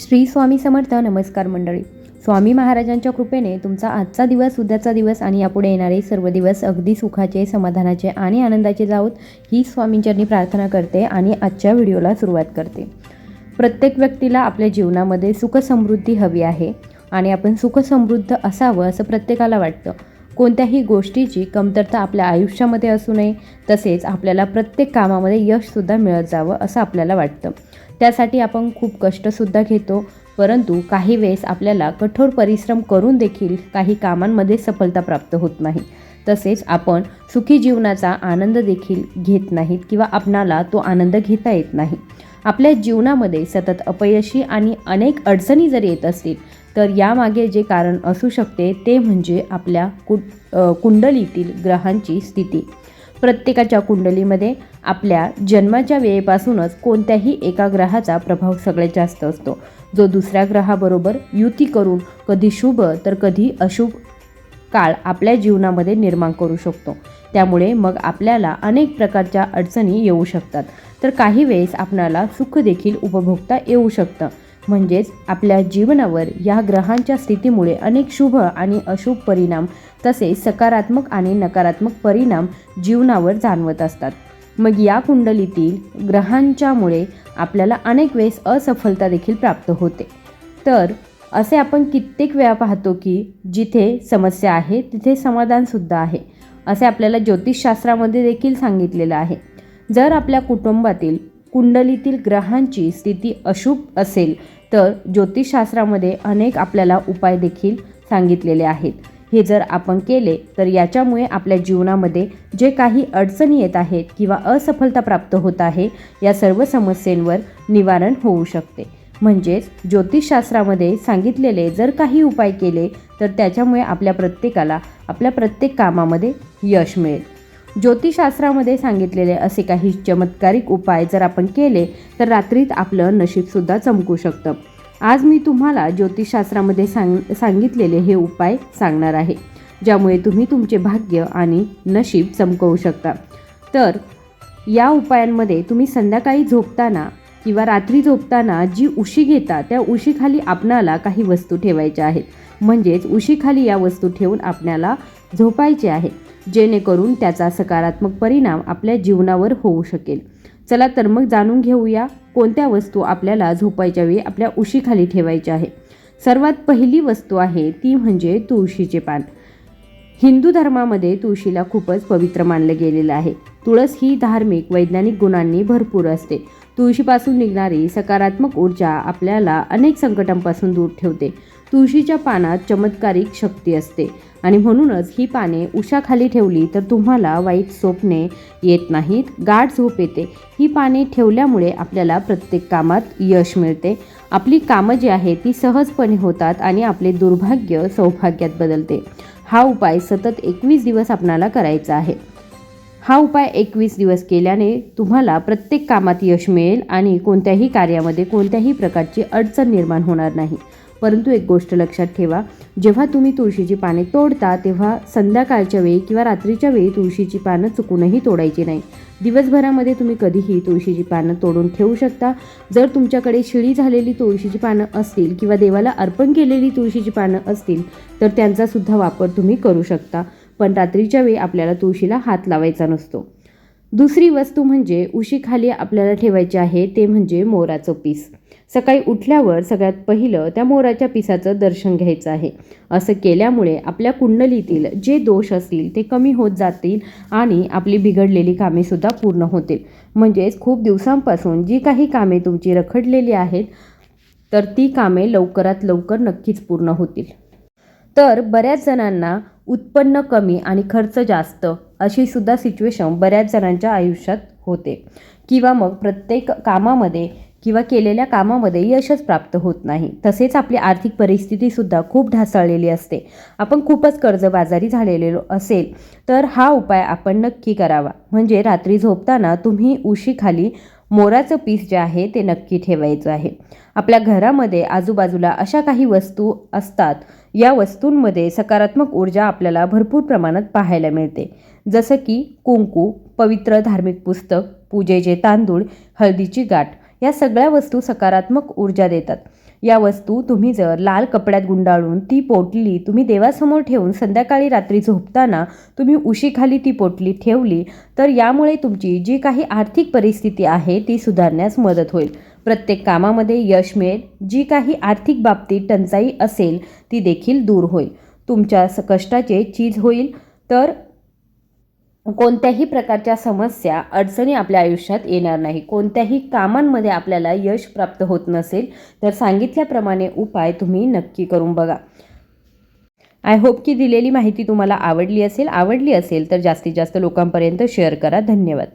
श्री स्वामी समर्थ नमस्कार मंडळी. स्वामी महाराजांच्या कृपेने तुमचा आजचा दिवस उद्याचा दिवस आणि यापुढे येणारे सर्व दिवस अगदी सुखाचे समाधानाचे आणि आनंदाचे जाऊत ही स्वामींच्यांनी प्रार्थना करते आणि आजच्या व्हिडिओला सुरुवात करते. प्रत्येक व्यक्तीला आपल्या जीवनामध्ये सुखसमृद्धी हवी आहे आणि आपण सुखसमृद्ध असावं असं प्रत्येकाला वाटतं. कोणत्याही गोष्टीची कमतरता आपल्या आयुष्यामध्ये असू नये तसेच आपल्याला प्रत्येक कामामध्ये यशसुद्धा मिळत जावं असं आपल्याला वाटतं. त्यासाठी आपण खूप कष्टसुद्धा घेतो परंतु काही वेळेस आपल्याला कठोर परिश्रम करून देखील काही कामांमध्ये सफलता प्राप्त होत नाही. तसेच आपण सुखी जीवनाचा आनंद देखील घेत नाहीत किंवा आपणाला तो आनंद घेता येत नाही. आपल्या जीवनामध्ये सतत अपयशी आणि अनेक अडचणी जर येत असतील तर यामागे जे कारण असू शकते ते म्हणजे आपल्या कु कुंडलीतील ग्रहांची स्थिती. प्रत्येकाच्या कुंडलीमध्ये आपल्या जन्माच्या वेळेपासूनच कोणत्याही एका ग्रहाचा प्रभाव सगळ्यात जास्त असतो. जो दुसऱ्या ग्रहाबरोबर युती करून कधी शुभ तर कधी अशुभ काळ आपल्या जीवनामध्ये निर्माण करू शकतो. त्यामुळे मग आपल्याला अनेक प्रकारच्या अडचणी येऊ शकतात. तर काही वेळेस आपणाला सुख देखील उपभोगता येऊ शकतं. म्हणजेच आपल्या जीवनावर या ग्रहांच्या स्थितीमुळे अनेक शुभ आणि अशुभ परिणाम तसेच सकारात्मक आणि नकारात्मक परिणाम जीवनावर जाणवत असतात. मग या कुंडलीतील ग्रहांच्यामुळे आपल्याला अनेक वेळेस असफलता देखील प्राप्त होते. तर असे आपण कित्येक वेळा पाहतो की जिथे समस्या आहे तिथे समाधानसुद्धा आहे असे आपल्याला ज्योतिषशास्त्रामध्ये देखील सांगितलेलं आहे. जर आपल्या कुटुंबातील कुंडलीतील ग्रहांची स्थिती अशुभ असेल तर ज्योतिषशास्त्रामध्ये अनेक आपल्याला उपाय देखील सांगितलेले आहेत. हे जर आपण केले तर याच्यामुळे आपल्या जीवनामध्ये जे काही अडचणी येत आहेत किंवा असफलता प्राप्त होत आहे या सर्व समस्येंवर निवारण होऊ शकते. म्हणजेच ज्योतिषशास्त्रामध्ये सांगितलेले जर काही उपाय केले तर त्याच्यामुळे आपल्या प्रत्येकाला आपल्या प्रत्येक कामामध्ये यश मिळेल. ज्योतिषशास्त्रामध्ये सांगितलेले असे काही चमत्कारिक उपाय जर आपण केले तर रात्रीत आपलं नशीबसुद्धा चमकू शकतं. आज मी तुम्हाला ज्योतिषशास्त्रामध्ये सांग सांगितलेले हे उपाय सांगणार आहे ज्यामुळे तुम्ही तुमचे भाग्य आणि नशीब चमकवू शकता. तर या उपायांमध्ये तुम्ही संध्याकाळी झोपताना किंवा रात्री झोपताना जी उशी घेता त्या उशीखाली आपणाला काही वस्तू ठेवायच्या आहेत. म्हणजेच उशीखाली या वस्तू ठेवून आपणाला झोपायचे आहे. जेणेकरून त्याचा सकारात्मक परिणाम आपल्या जीवनावर होऊ शकेल. चला तर मग जाणून घेऊया कोणत्या वस्तू आपल्याला झोपायच्या वेळी आपल्या उशीखाली ठेवायच्या आहे सर्वात पहिली वस्तू आहे ती म्हणजे तुळशीचे पान. हिंदू धर्मामध्ये तुळशीला खूपच पवित्र मानलं गेलेलं आहे. तुळस ही धार्मिक वैज्ञानिक गुणांनी भरपूर असते. तुळशीपासून निघणारी सकारात्मक ऊर्जा आपल्याला अनेक संकटांपासून दूर ठेवते. तुळशीच्या पानात चमत्कारिक शक्ती असते आणि म्हणूनच ही पाने उशाखाली ठेवली तर तुम्हाला वाईट स्वप्ने येत नाहीत गाढ झोप येते. ही पाने ठेवल्यामुळे आपल्याला प्रत्येक कामात यश मिळते. आपली कामं जी आहे ती सहजपणे होतात आणि आपले दुर्भाग्य सौभाग्यात बदलते. हा उपाय सतत एकवीस दिवस आपणाला करायचा आहे. हा उपाय एकवीस दिवस केल्याने तुम्हाला प्रत्येक कामात यश मिळेल आणि कोणत्याही कार्यामध्ये कोणत्याही प्रकारची अडचण निर्माण होणार नाही. परंतु एक गोष्ट लक्षात ठेवा जेव्हा तुम्ही तुळशीची पाने तोडता तेव्हा संध्याकाळच्या वेळी किंवा रात्रीच्या वेळी तुळशीची पानं चुकूनही तोडायची नाही. दिवसभरामध्ये तुम्ही कधीही तुळशीची पानं तोडून ठेवू शकता. जर तुमच्याकडे शिळी झालेली तुळशीची पानं असतील किंवा देवाला अर्पण केलेली तुळशीची पानं असतील तर त्यांचासुद्धा वापर तुम्ही करू शकता. पण रात्रीच्या वेळी आपल्याला तुळशीला हात लावायचा नसतो. दुसरी वस्तू म्हणजे उशीखाली आपल्याला ठेवायचे आहे ते म्हणजे मोराचं पीस. सकाळी उठल्यावर सगळ्यात पहिलं त्या मोराच्या पिसाचं दर्शन घ्यायचं आहे. असं केल्यामुळे आपल्या कुंडलीतील जे दोष असतील ते कमी होत जातील आणि आपली बिघडलेली कामेसुद्धा पूर्ण होतील. म्हणजेच खूप दिवसांपासून जी काही कामे तुमची रखडलेली आहेत तर ती कामे लवकरात लवकर नक्कीच पूर्ण होतील. तर बऱ्याच जणांना उत्पन्न कमी आणि खर्च जास्त अशी सुद्धा सिच्युएशन बऱ्याच जणांच्या आयुष्यात होते. किंवा मग प्रत्येक कामामध्ये किंवा केलेल्या कामामध्ये यशच प्राप्त होत नाही. तसेच आपली आर्थिक परिस्थितीसुद्धा खूप ढासळलेली असते. आपण खूपच कर्जबाजारी झालेलो असेल तर हा उपाय आपण नक्की करावा. म्हणजे रात्री झोपताना तुम्ही उशीखाली मोराचं पीस जे आहे ते नक्की ठेवायचं आहे. आपल्या घरामध्ये आजूबाजूला अशा काही वस्तू असतात. या वस्तूंमध्ये सकारात्मक ऊर्जा आपल्याला भरपूर प्रमाणात पाहायला मिळते. जसं की कुंकू पवित्र धार्मिक पुस्तक पूजेचे तांदूळ हळदीची गाठ या सगळ्या वस्तू सकारात्मक ऊर्जा देतात. या वस्तू तुम्ही जर लाल कपड्यात गुंडाळून ती पोटली तुम्ही देवासमोर ठेवून संध्याकाळी रात्री झोपताना तुम्ही उशीखाली ती पोटली ठेवली तर यामुळे तुमची जी काही आर्थिक परिस्थिती आहे ती सुधारण्यास मदत होईल. प्रत्येक कामामध्ये यश मिळेल जी काही आर्थिक बाबतीत टंचाई असेल ती देखील दूर होईल. तुमच्या स कष्टाचे चीज होईल तर कोणत्याही प्रकारच्या समस्या अडचणी आपल्या आयुष्यात येणार नाही. कोणत्याही कामांमध्ये आपल्याला यश प्राप्त होत नसेल तर सांगितल्याप्रमाणे उपाय तुम्ही नक्की करून बघा. आय होप की दिलेली माहिती तुम्हाला आवडली असेल. आवडली असेल तर जास्तीत जास्त लोकांपर्यंत शेअर करा. धन्यवाद.